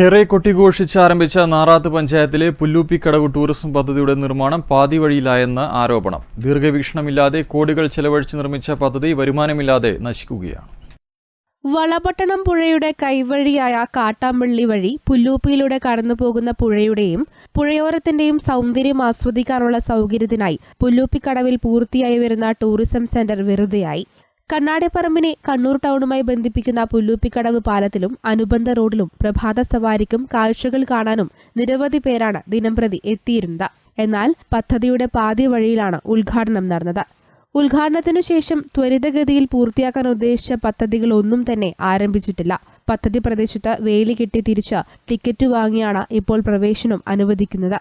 ഏറെ കൊട്ടിഘോഷിച്ച് ആരംഭിച്ച നാറാത്ത് പഞ്ചായത്തിലെ പുല്ലൂപ്പിക്കടവ് ടൂറിസം പദ്ധതിയുടെ നിർമ്മാണം പാതി വഴിയിലായെന്ന ആരോപണം. ദീർഘവീക്ഷണമില്ലാതെ കോടികൾ ചെലവഴിച്ച് നിർമ്മിച്ച പദ്ധതി വരുമാനമില്ലാതെ നശിക്കുകയാണ്. വളപട്ടണം പുഴയുടെ കൈവഴിയായ കാട്ടാമ്പള്ളി വഴി പുല്ലൂപ്പിയിലൂടെ കടന്നുപോകുന്ന പുഴയുടെയും പുഴയോരത്തിന്റെയും സൗന്ദര്യം ആസ്വദിക്കാനുള്ള സൗകര്യത്തിനായി പുല്ലൂപ്പിക്കടവിൽ പൂർത്തിയായി വരുന്ന ടൂറിസം സെന്റർ വെറുതെയായി. കണ്ണാടിപ്പറമ്പിനെ കണ്ണൂർ ടൗണുമായി ബന്ധിപ്പിക്കുന്ന പുല്ലൂപ്പിക്കടവ് പാലത്തിലും അനുബന്ധ റോഡിലും പ്രഭാത സവാരിക്കും കാഴ്ചകൾ കാണാനും നിരവധി പേരാണ് ദിനംപ്രതി എത്തിയിരുന്നത്. എന്നാൽ പദ്ധതിയുടെ പാതി വഴിയിലാണ് ഉദ്ഘാടനം നടന്നത്. ഉദ്ഘാടനത്തിനു ശേഷം ത്വരിതഗതിയിൽ പൂർത്തിയാക്കാൻ ഉദ്ദേശിച്ച പദ്ധതികൾ ഒന്നും തന്നെ ആരംഭിച്ചിട്ടില്ല. പദ്ധതി പ്രദേശത്ത് വേലി കെട്ടി തിരിച്ച് ടിക്കറ്റ് വാങ്ങിയാണ് ഇപ്പോൾ പ്രവേശനം അനുവദിക്കുന്നത്.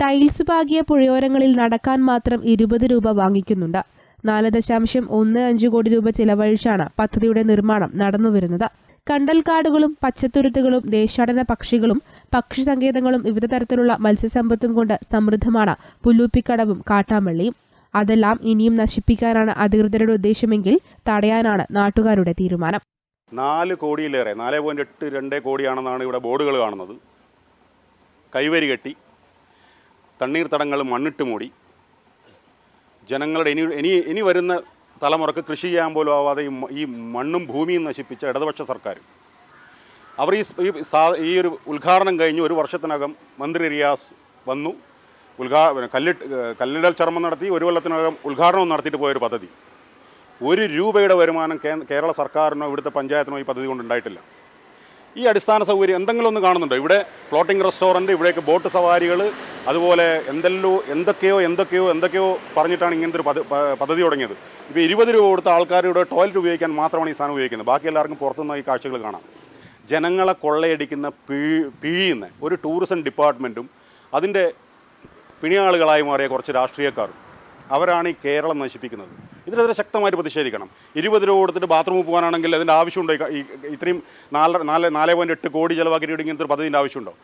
ടൈൽസ് പാകിയ പുഴയോരങ്ങളിൽ നടക്കാൻ മാത്രം ഇരുപത് രൂപ വാങ്ങിക്കുന്നുണ്ട്. നാല് ദശാംശം ഒന്ന് അഞ്ച് കോടി രൂപ ചിലവഴിച്ചാണ് പദ്ധതിയുടെ നിർമ്മാണം നടന്നുവരുന്നത്. കണ്ടൽക്കാടുകളും പച്ചത്തുരുത്തുകളും ദേശാടന പക്ഷികളും പക്ഷി സങ്കേതങ്ങളും വിവിധ തരത്തിലുള്ള മത്സ്യസമ്പത്തും കൊണ്ട് സമൃദ്ധമാണ് പുല്ലൂപ്പിക്കടവും കാട്ടാമ്പള്ളിയും. അതെല്ലാം ഇനിയും നശിപ്പിക്കാനാണ് അധികൃതരുടെ ഉദ്ദേശമെങ്കിൽ തടയാനാണ് നാട്ടുകാരുടെ തീരുമാനം. നാല് കോടിയിലേറെ നാല് പോയിന്റ് എട്ട് രണ്ട് കോടിയാണെന്നാണ് ഇവിടെ ബോർഡുകൾ കാണുന്നത്. കൈവരി കെട്ടി തണ്ണീർത്തടങ്ങൾ മണ്ണിട്ട് മൂടി ജനങ്ങളുടെ ഇനി ഇനി ഇനി വരുന്ന തലമുറയ്ക്ക് കൃഷി ചെയ്യാൻ പോലും ആവാതെ ഈ മണ്ണും ഭൂമിയും നശിപ്പിച്ച ഇടതുപക്ഷ സർക്കാർ. അവർ ഈ ഈ ഒരു ഉദ്ഘാടനം കഴിഞ്ഞ് ഒരു വർഷത്തിനകം മന്ത്രി റിയാസ് വന്നു. ഉദ്ഘാ കല്ലിട്ട് കല്ലിടൽ ചർമ്മം നടത്തി ഒരു കൊല്ലത്തിനകം ഉദ്ഘാടനവും നടത്തിയിട്ട് പോയൊരു പദ്ധതി. ഒരു രൂപയുടെ വരുമാനം കേരള സർക്കാരിനോ ഇവിടുത്തെ പഞ്ചായത്തിനോ ഈ പദ്ധതി കൊണ്ടുണ്ടായിട്ടില്ല ഈ അടിസ്ഥാന സൗകര്യം എന്തെങ്കിലും ഒന്ന് കാണുന്നുണ്ടോ? ഇവിടെ ഫ്ലോട്ടിംഗ് റെസ്റ്റോറന്റ് ഇവിടേക്ക് ബോട്ട് സവാരികൾ അതുപോലെ എന്തെല്ലോ എന്തൊക്കെയോ എന്തൊക്കെയോ എന്തൊക്കെയോ പറഞ്ഞിട്ടാണ് ഇങ്ങനത്തെ ഒരു പദ്ധതി തുടങ്ങിയത്. ഇപ്പോൾ ഇരുപത് രൂപ കൊടുത്ത ആൾക്കാരുടെ ടോയ്ലറ്റ് ഉപയോഗിക്കാൻ മാത്രമാണ് ഈ സാധനം ഉപയോഗിക്കുന്നത്. ബാക്കി എല്ലാവർക്കും പുറത്തുനിന്ന് ഈ കാഴ്ചകൾ കാണാം. ജനങ്ങളെ കൊള്ളയടിക്കുന്ന പിഴിയുന്ന ഒരു ടൂറിസം ഡിപ്പാർട്ട്മെന്റും അതിന്റെ പിണിയാളുകളായി മാറിയ കുറച്ച് രാഷ്ട്രീയക്കാരും അവരാണ് ഈ കേരളം നശിപ്പിക്കുന്നത്. ഇതിനെതിരെ ശക്തമായിട്ട് പ്രതിഷേധിക്കണം. ഇരുപത് രൂപ കൊടുത്തിട്ട് ബാത്റൂമിൽ പോകാനാണെങ്കിൽ അതിന്റെ ആവശ്യമുണ്ടോ? ഇത്രയും നാല് നാല് നാല് പോയിന്റ് എട്ട് കോടി ചിലവാക്കിയിട്ട് ഇങ്ങനത്തെ ഒരു പദ്ധതിന്റെ ആവശ്യമുണ്ടോ?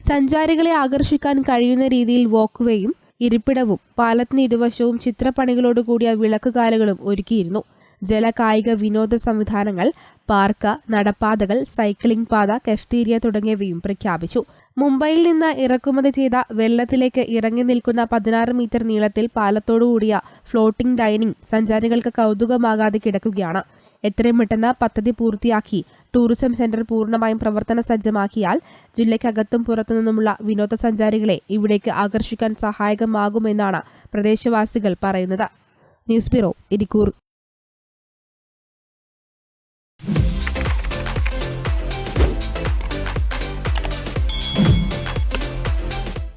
സഞ്ചാരികളെ ആകർഷിക്കാൻ കഴിയുന്ന രീതിയിൽ വോക്ക്വേയും ഇരിപ്പിടവും പാലത്തിന് ഇരുവശവും ചിത്രപ്പണികളോടുകൂടിയ വിളക്കുകാലുകളും ഒരുക്കിയിരുന്നു. ജലകായിക വിനോദ സംവിധാനങ്ങൾ പാർക്ക് നടപ്പാതകൾ സൈക്ലിംഗ് പാത കഫ്റ്റീരിയ തുടങ്ങിയവയും പ്രഖ്യാപിച്ചു. മുംബൈയിൽ നിന്ന് ഇറക്കുമതി ചെയ്ത വെള്ളത്തിലേക്ക് ഇറങ്ങി നിൽക്കുന്ന പതിനാറ് മീറ്റർ നീളത്തിൽ പാലത്തോടുകൂടിയ ഫ്ലോട്ടിംഗ് ഡൈനിങ് സഞ്ചാരികൾക്ക് കൗതുകമാകാതെ കിടക്കുകയാണ്. എത്രയും പെട്ടെന്ന് പദ്ധതി പൂർത്തിയാക്കി ടൂറിസം സെന്റർ പൂർണമായും പ്രവർത്തന സജ്ജമാക്കിയാൽ ജില്ലയ്ക്കകത്തും പുറത്തുനിന്നുമുള്ള വിനോദസഞ്ചാരികളെ ഇവിടേക്ക് ആകർഷിക്കാൻ സഹായകമാകുമെന്നാണ് പ്രദേശവാസികൾ പറയുന്നത്. News bureau Irikkur.